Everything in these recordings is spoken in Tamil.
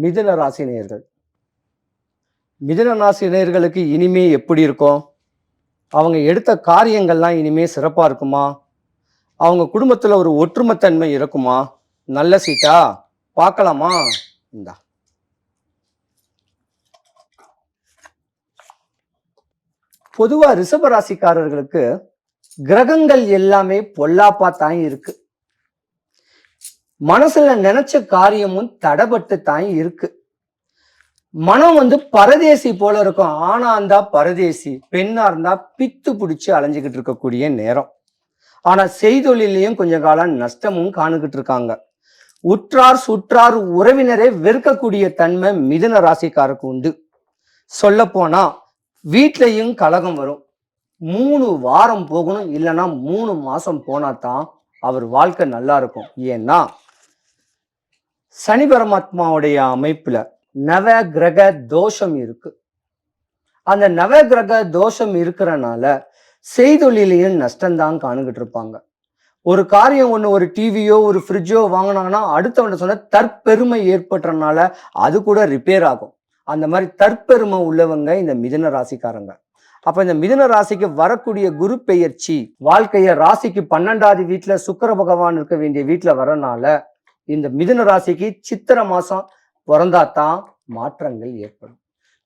மிதுன ராசி நேயர்கள். மிதுன ராசி நேயர்களுக்கு இனிமே எப்படி இருக்கும்? அவங்க எடுத்த காரியங்கள்லாம் இனிமே சிறப்பா இருக்குமா? அவங்க குடும்பத்துல ஒரு ஒற்றுமைத்தன்மை இருக்குமா? நல்ல சீட்டா? பார்க்கலாமா? இந்தா. பொதுவா ரிஷபராசிக்காரர்களுக்கு கிரகங்கள் எல்லாமே பொல்லாப்பா தான் இருக்கு. மனசுல நினைச்ச காரியமும் தடபட்டு தான் இருக்கு. மனம் வந்து பரதேசி போல இருக்கும். ஆனா இருந்தா பரதேசி பெண்ணா இருந்தா பித்து பிடிச்சு அலைஞ்சுக்கிட்டு இருக்கக்கூடிய நேரம். ஆனா செய்தொழிலையும் கொஞ்ச காலம் நஷ்டமும் காணுகிட்டு இருக்காங்க. உற்றார் சுற்றார் உறவினரை வெறுக்கக்கூடிய தன்மை மிதுன ராசிக்காருக்கு உண்டு. சொல்ல போனா வீட்லையும் கலகம் வரும். மூணு வாரம் போகணும் இல்லைன்னா மூணு மாசம் போனா தான் அவர் வாழ்க்கை நல்லா இருக்கும். ஏன்னா சனி பரமாத்மாவுடைய அமைப்புல நவ கிரக தோஷம் இருக்கு. அந்த நவ கிரக தோஷம் இருக்கிறனால செய்தொழிலையும் நஷ்டம்தான் காணுகிட்டு இருப்பாங்க. ஒரு காரியம் ஒன்று ஒரு டிவியோ ஒரு ஃப்ரிட்ஜோ வாங்கினாங்கன்னா அடுத்தவன்ட சொன்ன தற்பெருமை ஏற்பட்டுறனால அது கூட ரிப்பேர் ஆகும். அந்த மாதிரி தற்பெருமை உள்ளவங்க இந்த மிதன ராசிக்காரங்க. அப்ப இந்த மிதுன ராசிக்கு வரக்கூடிய குரு பெயர்ச்சி வாழ்க்கைய ராசிக்கு பன்னெண்டாவது வீட்டுல சுக்கர பகவான் இருக்க வேண்டிய வீட்டுல வரனால இந்த மிதுன ராசிக்கு சித்திரை மாசம் பிறந்தாதான் மாற்றங்கள் ஏற்படும்.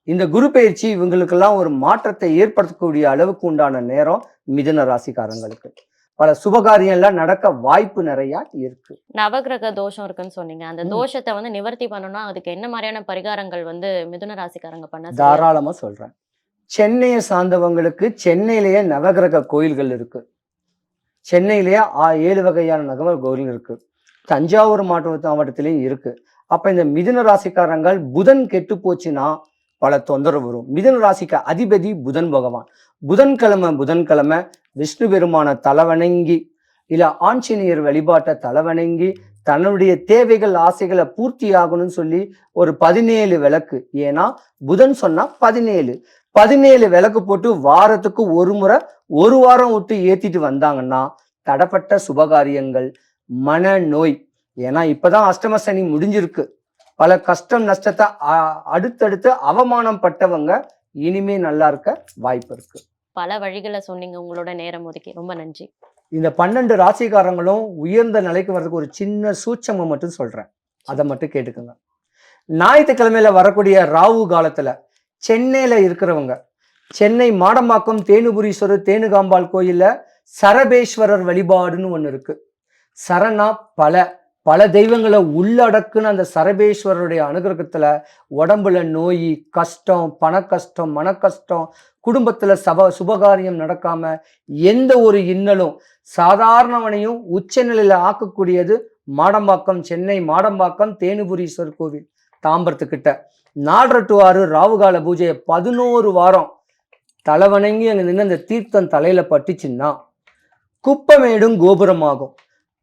இந்த குரு பெயர்ச்சி இவங்களுக்கெல்லாம் ஒரு மாற்றத்தை ஏற்படுத்தக்கூடிய அளவுக்கு உண்டான நேரம் மிதுன ராசிக்காரங்களுக்கு. பல சுபகாரியம் எல்லாம் நடக்க வாய்ப்பு நிறைய இருக்கு. நவகிரக தோஷம் இருக்குன்னு சொன்னீங்க. அந்த. தோஷத்தை வந்து நிவர்த்தி பண்ணணும்னா அதுக்கு என்ன மாதிரியான பரிகாரங்கள் வந்து மிதுன ராசிக்காரங்க பண்ண? தாராளமா சொல்றேன். சென்னையை சார்ந்தவங்களுக்கு சென்னையிலேயே நவகிரக கோயில்கள் இருக்கு. சென்னையிலேயே ஏழு வகையான நவகிரக கோயில் இருக்கு. தஞ்சாவூர் மாவட்ட மாவட்டத்திலையும் இருக்கு. அப்ப இந்த மிதுன ராசிக்காரங்கள் புதன் கெட்டு போச்சுன்னா பல தொந்தரவு வரும். மிதுன ராசிக்கு அதிபதி புதன் பகவான். புதன்கிழமை புதன்கிழமை விஷ்ணு பெருமான தலைவணங்கி இல்ல ஆஞ்சநேயர் வழிபாட்டை தலைவணங்கி தன்னுடைய தேவைகள் ஆசைகளை பூர்த்தி ஆகணும்னு சொல்லி ஒரு பதினேழு விளக்கு. ஏன்னா புதன் சொன்னா பதினேழு. பதினேழு விளக்கு போட்டு வாரத்துக்கு ஒரு முறை ஒரு வாரம் விட்டு ஏத்திட்டு வந்தாங்கன்னா தடப்பட்ட சுபகாரியங்கள் மன நோய் ஏன்னா இப்பதான் அஷ்டம சனி முடிஞ்சிருக்கு. பல கஷ்டம் நஷ்டத்தை அடுத்தடுத்து அவமானம் பட்டவங்க இனிமே நல்லா இருக்க வாய்ப்பு இருக்கு. பல வழிகளை சொன்னீங்க. உங்களோட நேரம் ஒதுக்கி ரொம்ப நன்றி. இந்த பன்னெண்டு ராசிக்காரங்களும் உயர்ந்த நிலைக்கு வர்றதுக்கு ஒரு சின்ன சூட்சமம் மட்டும் சொல்றேன். அதை மட்டும் கேட்டுக்கோங்க. ஞாயிற்றுக்கிழமையில வரக்கூடிய ராவு காலத்துல சென்னையில இருக்கிறவங்க சென்னை மாடம்பாக்கம் தேனுபுரீஸ்வரர் தேனுகாம்பாள் கோயில்ல சரபேஸ்வரர் வழிபாடுன்னு ஒண்ணு இருக்கு. சரணா பல பல தெய்வங்களை உள்ளடக்குன்னு அந்த சரபேஸ்வரருடைய அனுகிரகத்தில் உடம்புல நோய் கஷ்டம் பண கஷ்டம் மன கஷ்டம் குடும்பத்தில் சப சுபகாரியம் நடக்காம எந்த ஒரு இன்னலும் சாதாரணவனையும் உச்சநிலையில் ஆக்கக்கூடியது மாடம்பாக்கம் சென்னை மாடம்பாக்கம் தேனுபுரீஸ்வர் கோவில் தாம்பரத்துக்கிட்ட. நாலரை டு ஆறு ராவுகால பூஜையை பதினோரு வாரம் தலைவணங்கி அங்கே நின்று அந்த தீர்த்தம் தலையில் பட்டுச்சுன்னா குப்பமேடும் கோபுரமாகும்.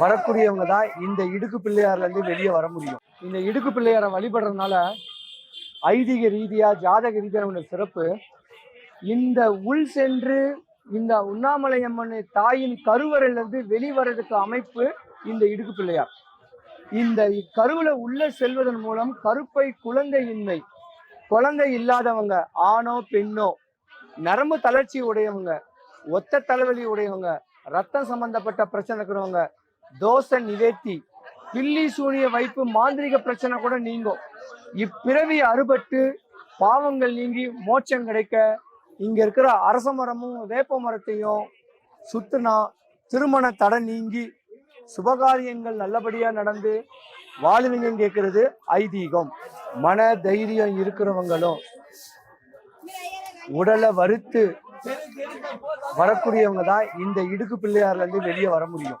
வரக்கூடியவங்க தான் இந்த இடுக்கு பிள்ளையார்ல இருந்து வெளியே வர முடியும். இந்த இடுக்கு பிள்ளையாரை வழிபடுறதுனால ஐதீக ரீதியா ஜாதக ரீதியான சிறப்பு. இந்த உள் சென்று இந்த உண்ணாமலை அம்மன் தாயின் கருவறையிலிருந்து வெளிவரதுக்கு அமைப்பு இந்த இடுக்கு பிள்ளையார். இந்த கருவில் உள்ள செல்வதன் மூலம் கருப்பை குழந்தையின்மை குழந்தை இல்லாதவங்க ஆணோ பெண்ணோ நரம்பு தளர்ச்சி உடையவங்க ஒத்த தலைவலி உடையவங்க ரத்தம் சம்பந்தப்பட்ட பிரச்சனை இருக்கிறவங்க தோசை நிவேத்தி பில்லி சூனிய வைப்பு மாந்திரிக பிரச்சனை கூட நீங்கும். இப்பிறவி அறுபட்டு பாவங்கள் நீங்கி மோட்சம் கிடைக்க இங்க இருக்கிற அரச மரமும் வேப்ப மரத்தையும் சுத்துனா திருமண தடை நீங்கி சுபகாரியங்கள் நல்லபடியா நடந்து வாழ்வீங்க கேட்கறது ஐதீகம். மன தைரியம் இருக்கிறவங்களும் உடலை வறுத்து வரக்கூடியவங்க தான் இந்த இடுக்கு பிள்ளையார்ல இருந்து வெளியே வர முடியும்.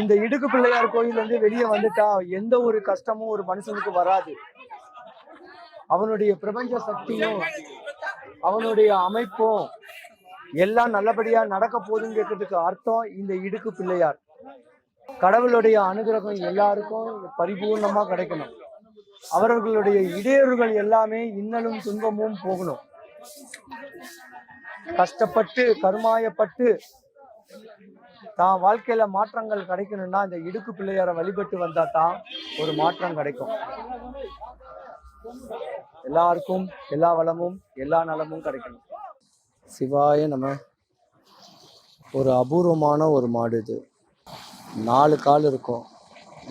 இந்த இடுக்கு பிள்ளையார் கோயில்ல இருந்து வெளியே வந்துட்டா எந்த ஒரு கஷ்டமும் ஒரு மனுஷனுக்கு வராது. அவனுடைய பிரபஞ்ச சக்தியும் அவனுடைய அமைப்பும் எல்லாம் நல்லபடியா நடக்க போகுதுன்னு கேட்கறதுக்கு அர்த்தம் இந்த இடுக்கு பிள்ளையார். கடவுளுடைய அனுகிரகம் எல்லாருக்கும் பரிபூர்ணமா கிடைக்கணும். அவர்களுடைய இடையூறுகள் எல்லாமே இன்னலும் துன்பமும் போகணும். கஷ்டப்பட்டு கருமாயப்பட்டு தான் வாழ்க்கையில மாற்றங்கள் கிடைக்கணும்னா இந்த இடுக்கு பிள்ளையாரை வழிபட்டு வந்தா தான் ஒரு மாற்றம் கிடைக்கும். எல்லாருக்கும் எல்லா வளமும் எல்லா நலமும் கிடைக்கணும். சிவாய நம்ம ஒரு அபூர்வமான ஒரு மாடு இது. நாலு கால் இருக்கும்.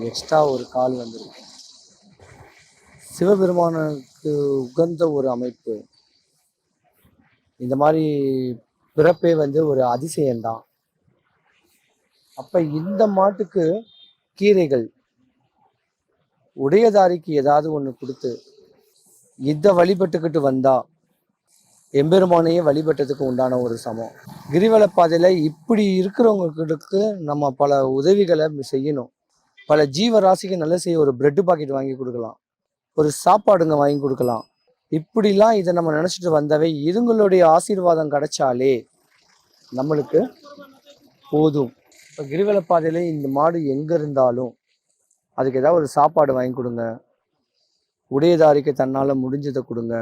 எக்ஸ்ட்ரா ஒரு கால் வந்துருக்கு. சிவபெருமானுக்கு உகந்த ஒரு அமைப்பு. இந்த மாதிரி பிறப்பே வந்து ஒரு அதிசயம்தான். அப்ப இந்த மாட்டுக்கு கீரைகள் உடையதாரிக்கு ஏதாவது ஒன்று கொடுத்து இதை வழிபட்டுக்கிட்டு வந்தா எம்பெருமானையே வழிபட்டதுக்கு உண்டான ஒரு சமம். கிரிவல பாதையில் இப்படி இருக்கிறவங்களுக்கு நம்ம பல உதவிகளை செய்யணும். பல ஜீவராசிக்கு நல்ல செய்ய ஒரு பிரெட் பாக்கெட் வாங்கி கொடுக்கலாம். ஒரு சாப்பாடுங்க வாங்கி கொடுக்கலாம். இப்படிலாம் இதை நம்ம நினச்சிட்டு வந்தவை இதுங்களுடைய ஆசீர்வாதம் கிடைச்சாலே நம்மளுக்கு போதும். இப்போ கிரிவல பாதையில் இந்த மாடு எங்கே இருந்தாலும் அதுக்கு ஏதாவது ஒரு சாப்பாடு வாங்கி கொடுங்க. உடையதாரிக்கு தன்னால் முடிஞ்சதை கொடுங்க.